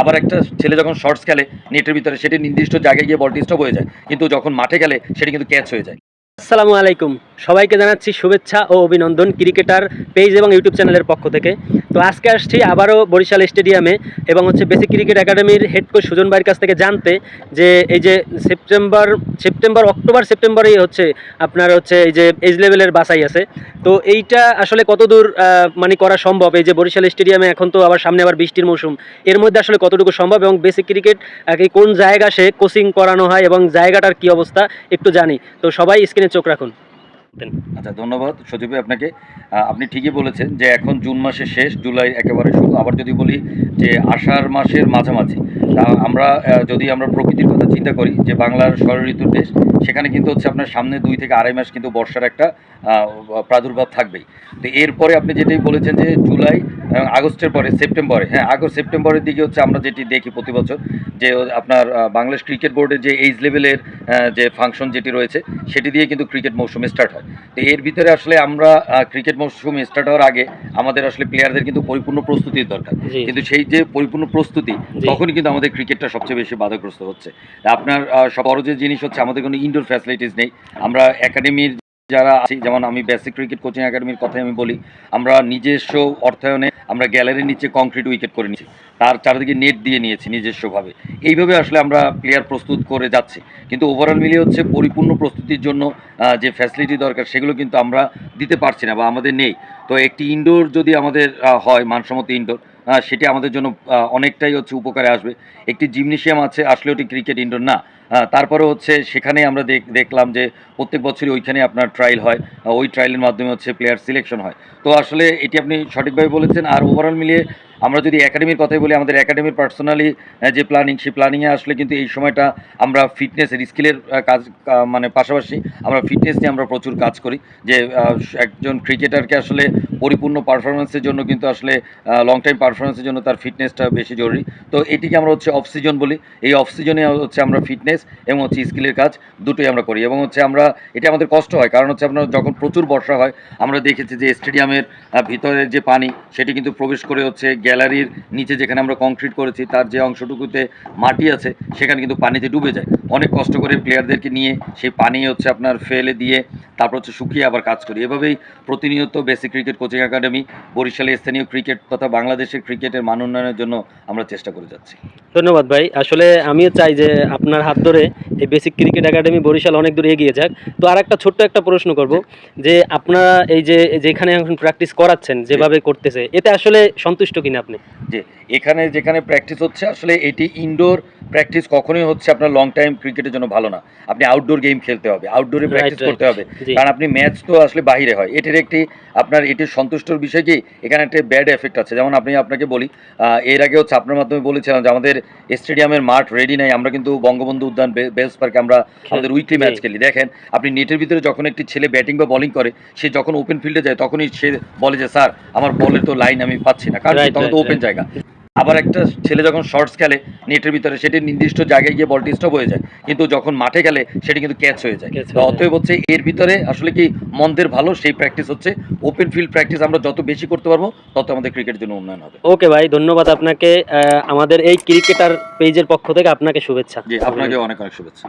আবার একটা ছেলে যখন শর্টস খেলে নেটের ভিতরে সেটি নির্দিষ্ট জায়গায় গিয়ে বলটি স্টপ হয়ে যায়। কিন্তু যখন মাঠে গেলে সেটি কিন্তু ক্যাচ হয়ে যায়। আসসালামু আলাইকুম। সবাইকে জানাচ্ছি শুভেচ্ছা ও অভিনন্দন ক্রিকেটার পেজ এবং ইউটিউব চ্যানেলের পক্ষ থেকে। তো আজকে আসছি আবারও বরিশাল স্টেডিয়ামে এবং হচ্ছে বেসিক ক্রিকেট একাডেমির হেড কোচ সুজন ভাইয়ের কাছ থেকে জানতে যে এই যে সেপ্টেম্বর সেপ্টেম্বর, অক্টোবর, সেপ্টেম্বরেই হচ্ছে আপনার হচ্ছে এই যে এজ লেভেলের বাসাই আছে। তো এইটা আসলে কতদূর মানে করা সম্ভব? এই যে বরিশাল স্টেডিয়ামে এখন তো আবার সামনে আবার বৃষ্টির মৌসুম। এর মধ্যে আসলে কতটুকু সম্ভব এবং বেসিক ক্রিকেট কোন জায়গা সে কোচিং করানো হয় এবং জায়গাটার কি অবস্থা একটু জানি। তো সবাই স্ক্রিনে চোখ রাখুন। আচ্ছা ধন্যবাদ সজীব আপনাকে। আপনি ঠিকই বলেছেন যে এখন জুন মাসের শেষ, জুলাই একেবারে শুরু। আবার যদি বলি যে আষাঢ় মাসের মাঝামাঝি আমরা যদি আমরা প্রকৃতির কথা চিন্তা করি যে বাংলার ষড় ঋতুর দেশ সেখানে কিন্তু হচ্ছে আপনার সামনে দুই থেকে আড়াই মাস কিন্তু বর্ষার একটা প্রাদুর্ভাব থাকবেই। তো এরপরে আপনি যেটাই বলেছেন যে জুলাই এবং আগস্টের পরে সেপ্টেম্বরে হ্যাঁ আগস্ট সেপ্টেম্বরের দিকে হচ্ছে আমরা যেটি দেখি প্রতি বছর যে আপনার বাংলাদেশ ক্রিকেট বোর্ডের যে এইজ লেভেলের যে ফাংশন যেটি রয়েছে সেটি দিয়ে কিন্তু ক্রিকেট মৌসুম স্টার্ট হয়। তো এর ভিতরে আসলে আমরা ক্রিকেট মৌসুম স্টার্ট হওয়ার আগে আমাদের আসলে প্লেয়ারদের কিন্তু পরিপূর্ণ প্রস্তুতির দরকার। কিন্তু সেই যে পরিপূর্ণ প্রস্তুতি তখনই কিন্তু আমাদের ক্রিকেটটা সবচেয়ে বেশি বাধাগ্রস্ত হচ্ছে। আপনার সব বড় যে জিনিস হচ্ছে আমাদের কোনো ইনডোর ফ্যাসিলিটিস নেই। আমরা একাডেমির যারা আছি, যেমন আমি বেসিক ক্রিকেট কোচিং একাডেমির কথাই আমি বলি, আমরা নিজস্ব অর্থায়নে আমরা গ্যালারির নিচে কংক্রিট উইকেট করে নিয়েছি। তার চারিদিকে নেট দিয়ে নিয়েছি নিজস্বভাবে। এইভাবে আসলে আমরা প্লেয়ার প্রস্তুত করে যাচ্ছি। কিন্তু ওভারঅল মিলিয়ে হচ্ছে পরিপূর্ণ প্রস্তুতির জন্য যে ফ্যাসিলিটি দরকার, সেগুলো কিন্তু আমরা দিতে পারছি না বা আমাদের নেই। তো একটি ইনডোর যদি আমাদের হয়, মানসম্মত ইনডোর সেটি আমাদের জন্য অনেকটাই হচ্ছে উপকারে আসবে। একটি জিমনেশিয়াম আছে আসলে ওটি ক্রিকেট ইন্ডোর, না? তারপরে হচ্ছে সেখানে আমরা দেখ- দেখলাম যে প্রত্যেক বছরই ওইখানে আপনার ট্রায়াল হয় ওই ট্রায়ালের মাধ্যমে হচ্ছে প্লেয়ার সিলেকশন হয়। তো আসলে এটি আপনি সঠিকভাবে বলেছেন, আর ওভারঅল মিলিয়ে আমরা যদি একাডেমির কথাই বলি, আমাদের একাডেমির পার্সোনালি যে প্ল্যানিং সেই প্ল্যানিংয়ে আসলে কিন্তু এই সময়টা আমরা ফিটনেসের স্কিলের কাজ মানে পাশাপাশি আমরা ফিটনেস নিয়ে আমরা প্রচুর কাজ করি। যে একজন ক্রিকেটারকে আসলে পরিপূর্ণ পারফরমেন্সের জন্য কিন্তু আসলে লং টাইম পারফরমেন্সের জন্য তার ফিটনেসটা বেশি জরুরি। তো এটিকে আমরা হচ্ছে অফ সিজন বলি। এই অফ সিজনে হচ্ছে আমরা ফিটনেস এবং হচ্ছে স্কিলের কাজ দুটোই আমরা করি এবং হচ্ছে আমরা, এটা আমাদের কষ্ট হয়। কারণ হচ্ছে আপনার যখন প্রচুর বর্ষা হয়, আমরা দেখেছি যে স্টেডিয়ামের ভিতরের যে পানি, সেটি কিন্তু প্রবেশ করে হচ্ছে গ্যালারির নিচে যেখানে আমরা কংক্রিট করেছি, তার যে অংশটুকুতে মাটি আছে, সেখানে কিন্তু পানিতে ডুবে যায়। অনেক কষ্ট করে প্লেয়ারদেরকে নিয়ে সেই পানি হচ্ছে আপনার ফেলে দিয়ে তারপর হচ্ছে শুকিয়ে আবার কাজ করি। এভাবেই প্রতিনিয়ত বেসিক ক্রিকেট কোচিং একাডেমি বরিশালে স্থানীয় ক্রিকেট তথা বাংলাদেশের ক্রিকেটের মান উন্নয়নের জন্য আমরা চেষ্টা করে যাচ্ছি। ধন্যবাদ ভাই। আসলে আমিও চাই যে আপনার হাত ধরে এই বেসিক ক্রিকেট একাডেমি বরিশাল অনেক দূর এগিয়ে যাক। তো আর একটা ছোট্ট একটা প্রশ্ন করব যে আপনারা এই যে যেখানে এখন প্র্যাকটিস করাচ্ছেন যেভাবে করতেছে এতে আসলে সন্তুষ্ট কিনা আপনি? যে এখানে যেখানে প্র্যাকটিস হচ্ছে আসলে এটি ইনডোর প্র্যাকটিস কখনোই হচ্ছে আপনার লং টাইম ক্রিকেটের জন্য ভালো না। আপনি আউটডোর গেম খেলতে হবে আউটডোরে প্র্যাকটিস করতে হবে। কারণ আপনি ম্যাচ তো আসলে বাইরে হয়। এটির একটি আপনার এটির সন্তুষ্টর বিষয় কি? এখানে একটা ব্যাড এফেক্ট আছে। যেমন আপনি আপনাকে বলি এর আগে হচ্ছে আপনার মাধ্যমে বলেছিলাম যে আমাদের স্টেডিয়ামের মাঠ রেডি নাই। আমরা কিন্তু বঙ্গবন্ধু উদ্যান বেস পার্কে আমরা আমাদের উইকলি ম্যাচ খেলি। দেখেন আপনি নেটের ভিতরে যখন একটি ছেলে ব্যাটিং বা বোলিং করে সে যখন ওপেন ফিল্ডে যায় তখনই সে বলে যে স্যার আমার বলের তো লাইন আমি পাচ্ছি না। কারণ তখন তো ওপেন জায়গা। আবার একটা ছেলে যখন শর্টস খেলে নেটের ভিতরে সেটি নির্দিষ্ট জায়গায় গিয়ে বলটি স্টপ হয়ে যায়। কিন্তু যখন মাঠে গেলে সেটি কিন্তু ক্যাচ হয়ে যায়। তো অতএব হচ্ছে এর ভিতরে আসলে কি মন্দের ভালো? সেই প্র্যাকটিস হচ্ছে। ওপেন ফিল্ড প্র্যাকটিস আমরা যত বেশি করতে পারব তত আমাদের ক্রিকেটের জন্য উন্নয়ন হবে। ওকে ভাই ধন্যবাদ আপনাকে। আমাদের এই ক্রিকেটার পেজের পক্ষ থেকে আপনাকে শুভেচ্ছা। জি আপনাকে অনেক অনেক শুভেচ্ছা।